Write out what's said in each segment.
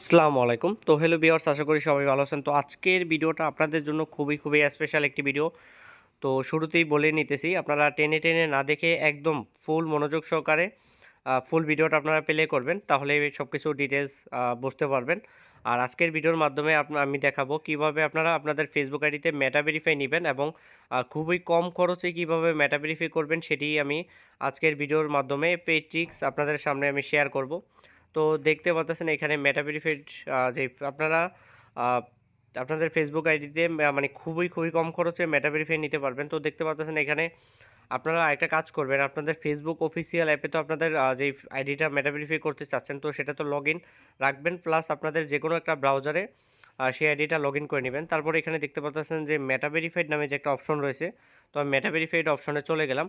আসসালামু আলাইকুম। তো হ্যালো বিয়ার্স আশা করি সবাই ভালো আছেন। তো আজকের ভিডিওটা আপনাদের জন্য খুবই খুবই স্পেশাল একটি ভিডিও তো শুরুতেই বলে নিতেছি, আপনারা টেনে টেনে না দেখে একদম ফুল মনোযোগ সহকারে ফুল ভিডিওটা আপনারা প্লে করবেন, তাহলে সব কিছু ডিটেলস বুঝতে পারবেন। আর আজকের ভিডিওর মাধ্যমে আমি দেখাবো কীভাবে আপনারা আপনাদের ফেসবুক আইডিতে মেটা ভেরিফাই নেবেন এবং খুবই কম খরচে কীভাবে মেটা ভেরিফাই করবেন সেটি আমি আজকের ভিডিওর মাধ্যমে পেট্রিক্স আপনাদের সামনে আমি শেয়ার করব। তো দেখতে পাচ্ছেন এখানে মেটা ভেরিফাইড যে আপনারা আপনাদের ফেসবুক আইডিতে মানে খুবই খুবই কম খরচে মেটা ভেরিফাই নিতে পারবেন। তো দেখতে পাচ্ছেন এখানে আপনারা একটা কাজ করবেন। আপনাদের ফেসবুক অফিসিয়াল অ্যাপে তো আপনাদের যে আইডিটা মেটা ভেরিফাই করতে চাচ্ছেন, তো সেটা তো লগ রাখবেন। প্লাস আপনাদের যে কোনো একটা ব্রাউজারে সেই আইডিটা লগ ইন করে নেবেন। তারপরে এখানে দেখতে পাচ্ছেন যে মেটা ভেরিফাইড নামে যে একটা অপশন রয়েছে। তো আমি মেটা ভেরিফাইড অপশনে চলে গেলাম।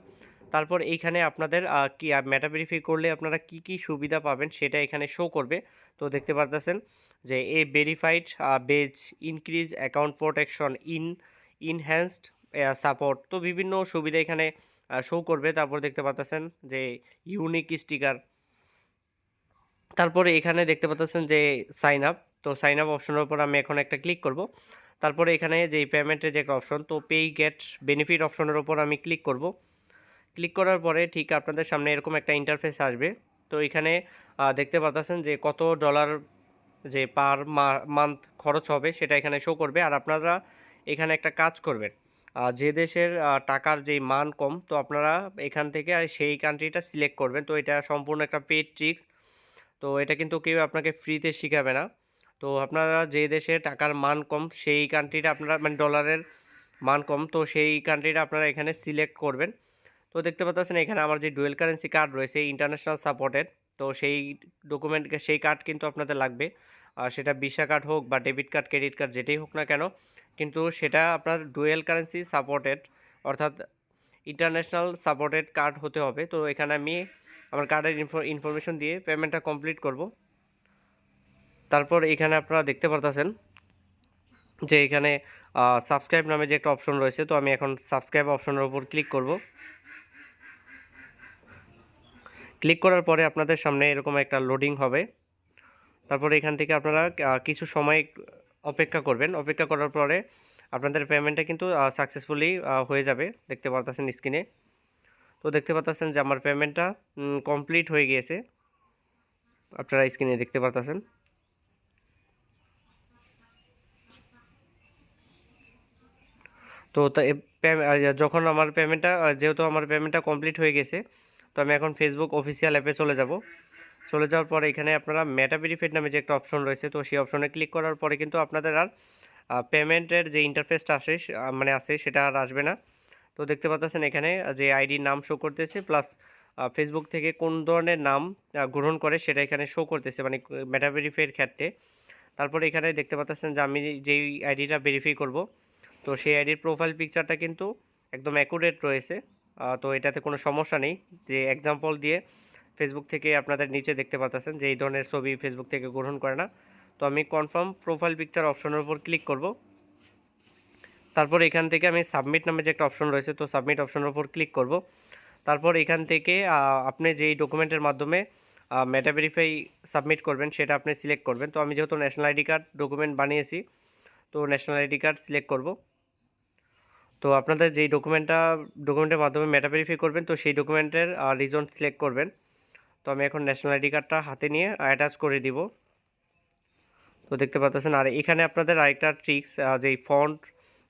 তারপর এইখানে আপনাদের কি মেটা ভেরিফাই করলে আপনারা কি কি সুবিধা পাবেন সেটা এখানে শো করবে। তো দেখতে পারতেছেন যে a verified badge increase account protection in enhanced support তো বিভিন্ন সুবিধা এখানে শো করবে। তারপর দেখতে পাচ্ছেন যে ইউনিক স্টিকার তারপরে এখানে দেখতে পাচ্ছেন যে সাইন আপ তো সাইন আপ অপশনের উপর আমি এখন একটা ক্লিক করব। তারপরে এখানে যে পেমেন্টের যে একটা অপশন তো পেই গেট বেনিফিট অপশনের উপর আমি ক্লিক করব। ক্লিক করার পরে ঠিক আপনাদের সামনে এরকম একটা ইন্টারফেস আসবে। তো এখানে দেখতে পাচ্ছেন যে কত ডলার যে পার মান্থ খরচ হবে সেটা এখানে শো করবে। আর আপনারা এখানে একটা কাজ করবেন যে দেশের টাকার যেই মান কম, তো আপনারা এখান থেকে সেই কান্ট্রিটা সিলেক্ট করবেন। তো এটা সম্পূর্ণ একটা পেড ট্রিক্স তো এটা কিন্তু কেউ আপনাকে ফ্রিতে শেখাবে না। তো আপনারা যে দেশে টাকার মান কম, সেই কান্ট্রিটা আপনারা মানে ডলারের মান কম, তো সেই কান্ট্রিটা আপনারা এখানে সিলেক্ট করবেন। তো দেখতে পাচ্ছেন এখানে আমার যে ডুয়েল কারেন্সি কার্ড রয়েছে ইন্টারন্যাশনাল সাপোর্টেড তো সেই ডকুমেন্ট সেই কার্ড কিন্তু আপনাদের লাগবে। আর সেটা ভিসা কার্ড হোক বা ডেবিট কার্ড ক্রেডিট কার্ড যেটাই হোক না কেন, কিন্তু সেটা আপনার ডুয়েল কারেন্সি সাপোর্টেড অর্থাৎ ইন্টারন্যাশনাল সাপোর্টেড কার্ড হতে হবে। তো এখানে আমি আমার কার্ডের ইনফরমেশন দিয়ে পেমেন্টটা কমপ্লিট করব। তারপর এখানে আপনারা দেখতে পারতেছেন যে এখানে সাবস্ক্রাইব নামে যে একটা অপশন রয়েছে, তো আমি এখন সাবস্ক্রাইব অপশনের উপর ক্লিক করব। ক্লিক করার পরে আপনাদের সামনে এরকম একটা লোডিং হবে। তারপরে এখান থেকে আপনারা কিছু সময় অপেক্ষা করবেন। অপেক্ষা করার পরে আপনাদের পেমেন্টটা কিন্তু সাকসেসফুলি হয়ে যাবে। দেখতে পারতেছেন স্ক্রিনে তো দেখতে পাচ্ছেন যে আমার পেমেন্টটা কমপ্লিট হয়ে গিয়েছে। আপনারা স্ক্রিনে দেখতে পারতেছেন। তো যখন আমার পেমেন্টটা যেহেতু আমার পেমেন্টটা কমপ্লিট হয়ে গেছে, তো আমি এখন ফেসবুক অফিসিয়াল অ্যাপে চলে যাব। চলে যাওয়ার পরে এখানে আপনারা মেটা ভেরিফাইড নামে যে একটা অপশন রয়েছে, তো সেই অপশনে ক্লিক করার পরে কিন্তু আপনাদের আর পেমেন্টের যে ইন্টারফেসটা আসে মানে আছে সেটা আর আসবে না। তো দেখতে পাচ্ছেন এখানে যে আইডির নাম শো করতেছে প্লাস ফেসবুক থেকে কোন ধরনের নাম গ্রহণ করে, সেটা এখানে শো করতেছে মানে মেটা ভেরিফাইয়ের ক্ষেত্রে। তারপরে এখানে দেখতে পাচ্ছেন যে আমি যেই আইডিটা ভেরিফাই করব তো সেই আইডির প্রোফাইল পিকচারটা কিন্তু একদম অ্যাকুরেট রয়েছে। তো এটাতে কোনো সমস্যা নেই। যে এক্সাম্পল দিয়ে ফেসবুক থেকে আপনাদের নিচে দেখতে পাচ্ছেন যে এই ধরনের ছবি ফেসবুক থেকে গ্রহণ করে না। তো আমি কনফার্ম প্রোফাইল পিকচার অপশনের উপর ক্লিক করব। তারপর এখান থেকে আমি সাবমিট নামে যে একটা অপশন রয়েছে, তো সাবমিট অপশনের উপর ক্লিক করব। তারপর এখান থেকে আপনি যেই ডকুমেন্টের মাধ্যমে মেটা ভেরিফাই সাবমিট করবেন, সেটা আপনি সিলেক্ট করবেন। তো আমি যেহেতু ন্যাশনাল আইডি কার্ড ডকুমেন্ট বানিয়েছি, তো ন্যাশনাল আইডি কার্ড সিলেক্ট করব। তো আপনাদের যেই ডকুমেন্টটা ডকুমেন্টের মাধ্যমে মেটা ভেরিফাই করবেন, তো সেই ডকুমেন্টের রিজন সিলেক্ট করবেন। তো আমি এখন ন্যাশনাল আইডি কার্ডটা হাতে নিয়ে অ্যাটাচ করে দিব। তো দেখতে পাচ্ছেন, আর এখানে আপনাদের আরেকটা ট্রিক্স যেই ফন্ট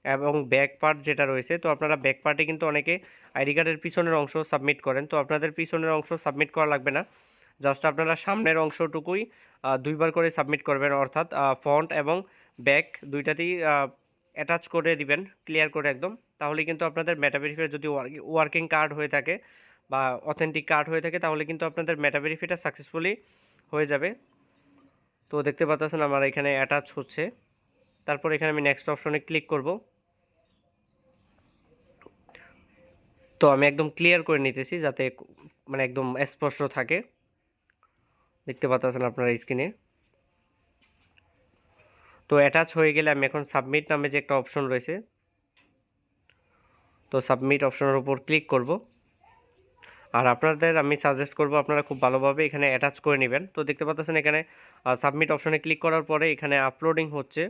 এবং ব্যাক পার্ট যেটা রয়েছে, তো আপনারা ব্যাক পার্টে কিন্তু অনেকে আইডি কার্ডের পিছনের অংশ সাবমিট করেন। তো আপনাদের পিছনের অংশ সাবমিট করা লাগবে না। জাস্ট আপনারা সামনের অংশটুকুই দুইবার করে সাবমিট করবেন, অর্থাৎ ফন্ট এবং ব্যাক দুইটাতেই অ্যাটাচ করে দিবেন ক্লিয়ার করে একদম। তাহলে কিন্তু আপনাদের মেটাভেরিফাই যদি ওয়ার্কিং কার্ড হয়ে থাকে বা অথেন্টিক কার্ড হয়ে থাকে, তাহলে কিন্তু আপনাদের মেটাভেরিফাইটা সাকসেসফুলি হয়ে যাবে। তো দেখতে পাচ্ছেন আমার এখানে অ্যাটাচ হচ্ছে। তারপর এখানে আমি নেক্সট অপশনে ক্লিক করব। তো আমি একদম ক্লিয়ার করে নিতেছি যাতে মানে একদম স্পষ্ট থাকে। দেখতে পাচ্ছেন আপনারা স্ক্রিনে তো অ্যাটাচ হয়ে গেলে আমি এখন সাবমিট নামে যে একটা অপশন রয়েছে তো সাবমিট অপশনের উপর ক্লিক করব। আর আপনাদের আমি সাজেস্ট করব আপনারা খুব ভালোভাবে এখানে অ্যাটাচ করে নেবেন। তো দেখতে পাচ্ছেন এখানে সাবমিট অপশনে ক্লিক করার পরে এখানে আপলোডিং হচ্ছে।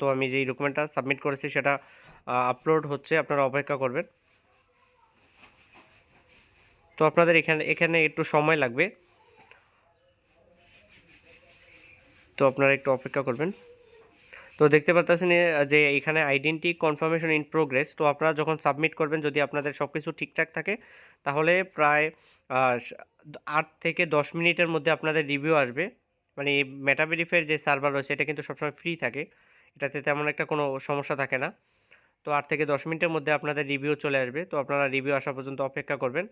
তো আমি যেই ডকুমেন্টটা সাবমিট করেছি সেটা আপলোড হচ্ছে, আপনারা অপেক্ষা করবেন। তো আপনাদের এখানে এখানে একটু সময় লাগবে। তো আপনারা একটু অপেক্ষা করবেন। তো দেখতে পাচ্ছেন যে এখানে আইডেন্টি কনফার্মেশন ইন প্রোগ্রেস তো আপনারা যখন সাবমিট করবেন, যদি আপনাদের সব কিছু ঠিকঠাক থাকে, তাহলে প্রায় আট থেকে দশ মিনিটের মধ্যে আপনাদের রিভিউ আসবে। মানে মেটাভেরিফের যে সার্ভার রয়েছে, এটা কিন্তু সবসময় ফ্রি থাকে। এটাতে তেমন একটা কোনো সমস্যা থাকে না। তো আট থেকে দশ মিনিটের মধ্যে আপনাদের রিভিউ চলে আসবে। তো আপনারা রিভিউ আসা পর্যন্ত অপেক্ষা করবেন।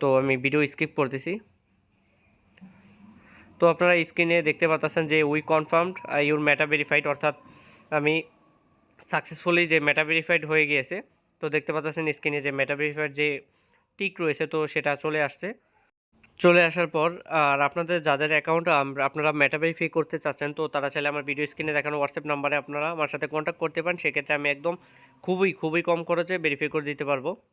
তো আমি ভিডিও স্কিপ করতেছি। তো আপনারা স্ক্রিনে দেখতে পাচ্ছেন যে we confirmed your Meta verified অর্থাৎ আমি সাকসেসফুলি যে মেটা ভেরিফাইড হয়ে গিয়েছে, তো দেখতে পাচ্ছেন স্ক্রিনে যে মেটা ভেরিফাইড যে টিক রয়েছে, তো সেটা চলে আসছে। চলে আসার পর, আর আপনাদের যাদের অ্যাকাউন্ট আপনারা মেটা ভেরিফাই করতে চাচ্ছেন, তো তারা চাইলে আমার ভিডিও স্ক্রিনে দেখানো হোয়াটসঅ্যাপ নাম্বারে আপনারা আমার সাথে কন্ট্যাক্ট করতে পারেন। সেক্ষেত্রে আমি একদম খুবই খুবই কম খরচে ভেরিফাই করে দিতে পারব।